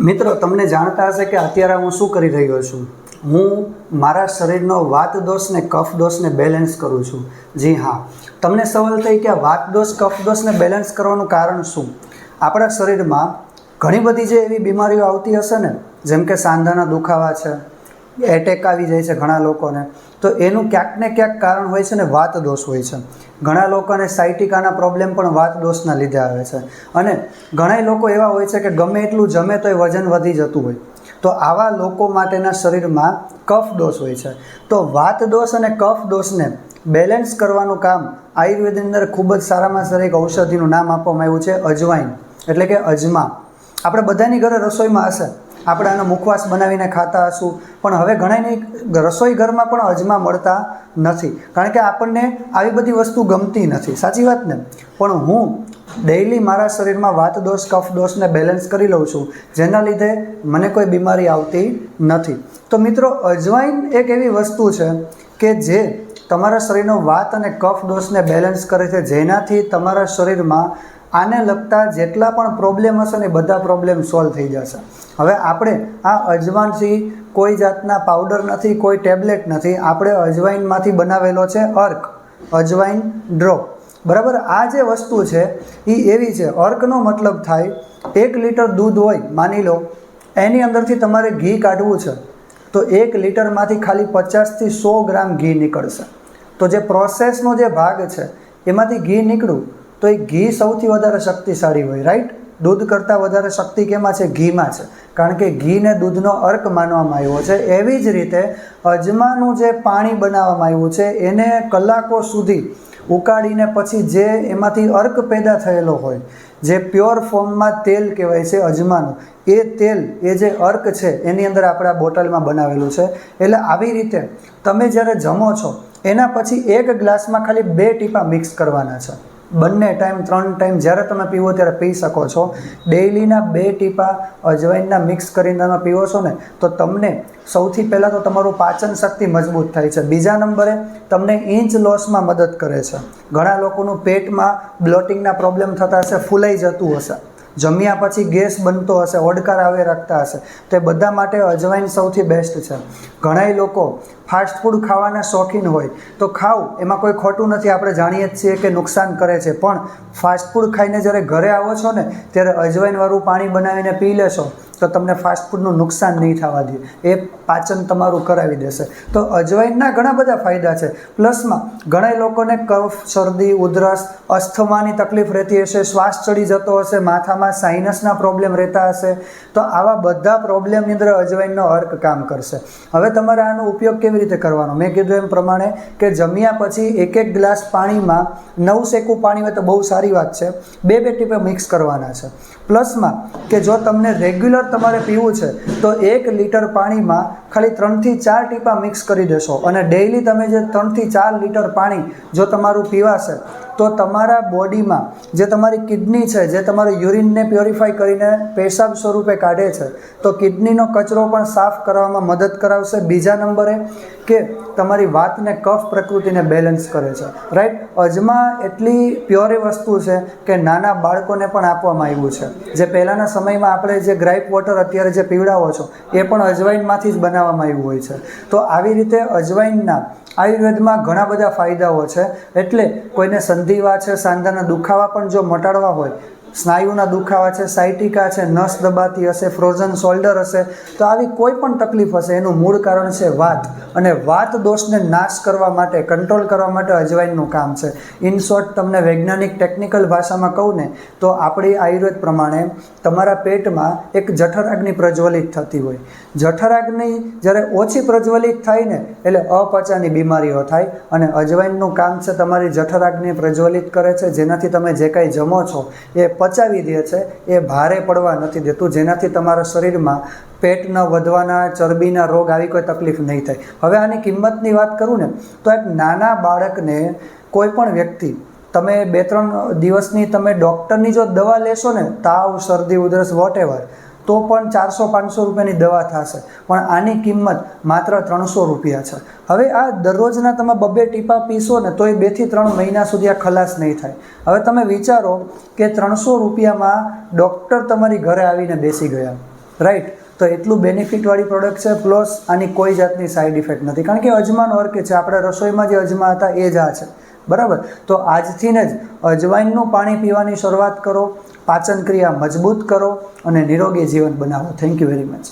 મિત્રો, તમને જાણતા હશે કે અત્યારે હું શું કરી રહ્યો છું. હું મારા શરીરનો વાત દોષ ને કફ દોષને બેલેન્સ કરું છું. જી હા. તમને સવાલ થઈ કે વાત દોષ, કફ દોષને બેલેન્સ કરવાનું કારણ શું? આપણા શરીરમાં ઘણી બધી જે એવી બીમારીઓ આવતી હશે ને, જેમ કે સાંધાના દુખાવા છે એટેક આવી જાય છે ઘણા લોકોને. તો એનું ક્યાંક ને ક્યાંક કારણ હોય છે ને વાત દોષ હોય છે. ઘણા લોકોને સાયટિકાના પ્રોબ્લેમ પણ વાત દોષના લીધે આવે છે. અને ઘણા લોકો એવા હોય છે કે ગમે એટલું જમે તો એ વજન વધી જતું હોય. તો આવા લોકો માટેના શરીરમાં કફ દોષ હોય છે. તો વાત દોષ અને કફ દોષને બેલેન્સ કરવાનું કામ આયુર્વેદની અંદર ખૂબ જ સારામાં સારી એક ઔષધિનું નામ આપવામાં આવ્યું છે અજવાઈન. એટલે કે અજમા. આપણે બધાની ઘરે રસોઈમાં હશે. આપણે આનો મુખવાસ બનાવીને ખાતા હશું. પણ હવે ઘણાની રસોઈ ઘરમાં પણ અજમા મળતા નથી. કારણ કે આપણને આવી બધી વસ્તુ ગમતી નથી. સાચી વાત ને? પણ હું ડેઈલી મારા શરીરમાં વાત દોષ, કફ દોષને બેલેન્સ કરી લઉં છું. જેના લીધે મને કોઈ બીમારી આવતી નથી. તો મિત્રો, અજવાઈન એક એવી વસ્તુ છે કે જે તમારા શરીરનો વાત અને કફ દોષને બેલેન્સ કરે છે. જેનાથી તમારા શરીરમાં આને લગતા જેટલા પણ પ્રોબ્લેમ હશે ને બધા પ્રોબ્લેમ સોલ્વ થઈ જશે. હવે આપણે આ અજવાનથી કોઈ જાતના પાવડર નથી, કોઈ ટેબ્લેટ નથી. આપણે અજવાઈનમાંથી બનાવેલો છે અર્ક. અજવાઈન ડ્રોપ બરાબર? આ જે વસ્તુ છે, એ એવી છે. અર્કનો મતલબ થાય, એક લીટર દૂધ હોય, માની લો, એની અંદરથી તમારે ઘી કાઢવું છે. તો એક લીટરમાંથી ખાલી પચાસથી સો ગ્રામ ઘી નીકળશે. તો જે પ્રોસેસનો જે ભાગ છે, એમાંથી ઘી નીકળ્યું, તો એ ઘી સૌથી વધારે શક્તિશાળી હોય રાઈટ દૂધ કરતાં વધારે શક્તિ કેમાં છે? ઘીમાં છે. કારણ કે ઘીને દૂધનો અર્ક માનવામાં આવ્યો છે. એવી જ રીતે અજમાનું જે પાણી બનાવવામાં આવ્યું છે, એને કલાકો સુધી ઉકાળીને પછી જે એમાંથી અર્ક પેદા થયેલો હોય, જે પ્યોર ફોર્મમાં તેલ કહેવાય છે અજમાનું, એ તેલ, એ જે અર્ક છે, એની અંદર આપણે આ બોટલમાં બનાવેલું છે. એટલે આવી રીતે તમે જ્યારે જમો છો, એના પછી એક ગ્લાસમાં ખાલી બે ટીપા મિક્સ કરવાના છે. બંને ટાઈમ ત્રણ ટાઈમ જ્યારે તમે પીવો ત્યારે પી શકો છો. ડેઇલીના બે ટીપા અજવાઈનના મિક્સ કરીને તમે પીવો છો ને, તો તમને સૌથી પહેલાં તો તમારું પાચન શક્તિ મજબૂત થાય છે. બીજા નંબરે તમને ઇંચ લોસમાં મદદ કરે છે. ઘણા લોકોનું પેટમાં બ્લોટિંગના પ્રોબ્લેમ થતા હશે, ફૂલાઈ જતું હશે. જમ્યા પછી ગેસ બનતો હશે, ઓડકાર આવે રાખતા હશે. તે બધા માટે અજવાઈન સૌથી બેસ્ટ છે. ઘણાય લોકો ફાસ્ટ ફૂડ ખાવાના શોખીન હોય. તો ખાવ, એમાં કોઈ ખોટું નથી, આપણે જાણીએ જ છીએ કે નુકસાન કરે છે. પણ ફાસ્ટ ફૂડ ખાઈને જ્યારે ઘરે આવો છો ને, ત્યારે અજવાઈનવાળું પાણી બનાવીને પી લેશો. તો તમને ફાસ્ટફૂડનું નુકસાન નહીં થવા દે. એ પાચન તમારું કરાવી દેશે. તો અજવાઈનના ઘણા બધા ફાયદા છે. પ્લસમાં ઘણા લોકોને કફ, શરદી, ઉધરસ, અસ્થમાની તકલીફ રહેતી હશે, શ્વાસ ચડી જતો હશે, માથામાં સાઇનસના પ્રોબ્લેમ રહેતા હશે. તો આવા બધા પ્રોબ્લેમની અંદર અજવાઈનનો અર્ક કામ કરશે. હવે તમારે આનો ઉપયોગ કેવી રીતે કરવાનો? મેં કીધું એમ પ્રમાણે કે જમ્યા પછી એક એક ગ્લાસ પાણીમાં નવ સેકું પાણી હોય તો બહુ સારી વાત છે. બે બે ટીપે મિક્સ કરવાના છે. પ્લસમાં કે જો તમને રેગ્યુલર તમારે પીવું છે, તો એક લીટર પાણીમાં ખાલી ત્રણથી ચાર ટીપા મિક્સ કરી દેશો. અને ડેઈલી તમે જે ત્રણથી ચાર લીટર પાણી જો તમારું પીવાશે તો તમારા બોડીમાં જે તમારી કિડની છે, જે તમારા યુરિનને પ્યોરિફાય કરીને પેશાબ સ્વરૂપે કાઢે છે, તો કિડનીનો કચરો પણ સાફ કરવામાં મદદ કરાવશે. બીજા નંબરે કે તમારી વાતને કફ પ્રકૃતિને બેલેન્સ કરે છે. રાઈટ અજમા એટલી પ્યોરી વસ્તુ છે કે નાના બાળકોને પણ આપવામાં આવ્યું છે. જે પહેલાંના સમયમાં આપણે જે ગ્રાઇપ વોટર અત્યારે જે પીવડાવો છો, એ પણ અજવાઈનમાંથી જ બનાવવામાં આવ્યું હોય છે. તો આવી રીતે અજવાઈનના આયુર્વેદમાં ઘણા બધા ફાયદાઓ છે. એટલે કોઈને સંધિવા છે સાંધાના દુખાવા પણ જો મટાડવા હોય સ્નાયુના દુખાવા છે, સાયટિકા છે, નસ દબાતી હશે ફ્રોઝન શોલ્ડર હશે, તો આવી કોઈ પણ તકલીફ હશે, એનું મૂળ કારણ છે વાત. અને વાત દોષને નાશ કરવા માટે કંટ્રોલ કરવા માટે અજવાઈનનું કામ છે. ઇન શોર્ટ તમને વૈજ્ઞાનિક ટેકનિકલ ભાષામાં કહું ને, તો આપણી આયુર્વેદ પ્રમાણે તમારા પેટમાં એક જઠરાગ્નિ પ્રજ્વલિત થતી હોય. જઠરાગ્નિ જ્યારે ઓછી પ્રજ્વલિત થાય ને, એટલે અપચાની બીમારીઓ થાય અને અજવાઈનનું કામ છે તમારી જઠરાગ્નિ પ્રજ્વલિત કરે છે, જેનાથી તમે જે કાંઈ જમો છો, એ પચાવી દે છે, એ ભારે પડવા નથી દેતું. જેનાથી તમારા શરીરમાં પેટના વધવાના, ચરબીના રોગ આવી કોઈ તકલીફ નહીં થાય. હવે આની કિંમતની વાત કરું ને, તો એક નાના બાળકને કોઈ પણ વ્યક્તિ, તમે બે ત્રણ દિવસની તમે ડૉક્ટરની જો દવા લેશો ને, તાવ, શરદી, ઉધરસ વોટ એવર તો પણ ચારસો પાંચસો રૂપિયાની દવા થશે. પણ આની કિંમત માત્ર ત્રણસો રૂપિયા છે. હવે આ દરરોજના તમે બબ્બે ટીપા પીશો ને તો એ બેથી ત્રણ મહિના સુધી આ ખલાસ નહીં થાય. હવે તમે વિચારો કે ત્રણસો રૂપિયામાં ડૉક્ટર તમારી ઘરે આવીને બેસી ગયા. રાઈટ તો એટલું બેનિફિટવાળી પ્રોડક્ટ છે પ્લસ આની કોઈ જાતની સાઈડ ઇફેક્ટ નથી. કારણ કે અજમાનો અર્કે છે, આપણે રસોઈમાં જે અજમા હતા એ જ આ છે. બરાબર? તો આજથી જ અજવાઈનનું પાણી પીવાની શરૂઆત કરો પાચન ક્રિયા મજબૂત કરો અને નિરોગી જીવન બનાવો. Thank you very much